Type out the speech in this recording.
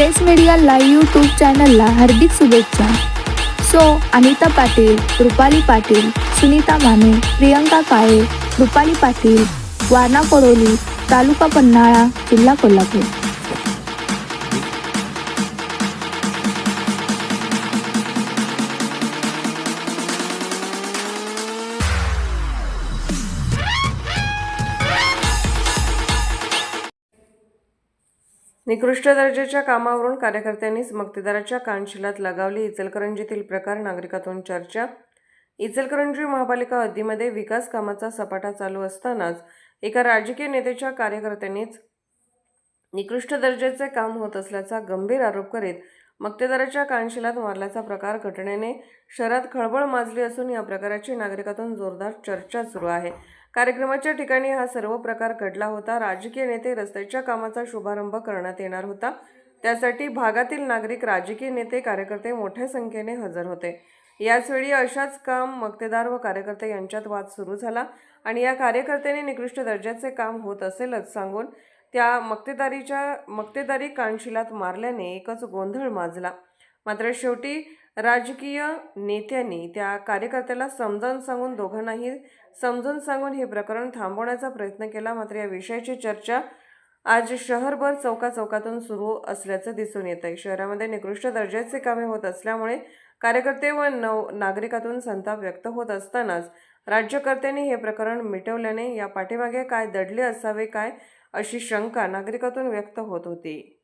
Press media live YouTube चॅनलला हार्दिक शुभेच्छा. सो अनिता पाटील रुपाली पाटील सुनीता माने प्रियंका काळे रुपाली पाटील वारणा कोरोली तालुका पन्हाळा जिल्हा कोल्हापूर. निकृष्ट दर्जाच्या कामावरून कार्यकर्त्यांनीच मक्तेदाराच्या कानशिलात लगावली. इचलकरंजीतील प्रकार नागरिकातून चर्चा. इचलकरंजी महापालिका हद्दीमध्ये विकास कामाचा सपाटा चालू असतानाच एका राजकीय नेत्याच्या कार्यकर्त्यांनीच निकृष्ट दर्जाचे काम होत असल्याचा गंभीर आरोप करीत मक्तेदाराच्या कानशिलात मारल्याचा प्रकार घटनेने शहरात खळबळ माजली असून या प्रकाराची नागरिकातून जोरदार चर्चा सुरू आहे. कार्यक्रमाच्या ठिकाणी हा सर्व प्रकार घडला होता. राजकीय नेते रस्त्याच्या कामाचा शुभारंभ करण्यात येणार होता. त्यासाठी भागातील नागरिक राजकीय नेते कार्यकर्ते मोठ्या संख्येने हजर होते. याचवेळी अशाच काम मक्तेदार व कार्यकर्ते यांच्यात वाद सुरू झाला आणि या कार्यकर्त्याने निकृष्ट दर्जाचे काम होत असेलच सांगून त्या मक्तेदारीच्या मक्तेदारी कानशिलात मारल्याने एकच गोंधळ माजला. मात्र शेवटी राजकीय नेत्यांनी त्या कार्यकर्त्याला समजावून सांगून दोघांनाही समजून सांगून हे प्रकरण थांबवण्याचा प्रयत्न केला. मात्र या विषयाची चर्चा आज शहरभर चौका चौकातून सुरू असल्याचं दिसून येत आहे शहरामध्ये निकृष्ट दर्जाचे कामे होत असल्यामुळे कार्यकर्ते व नव नागरिकातून संताप व्यक्त होत असतानाच राज्यकर्त्यांनी हे प्रकरण मिटवल्याने या पाठीमागे काय दडले असावे काय अशी शंका नागरिकातून व्यक्त होत होती.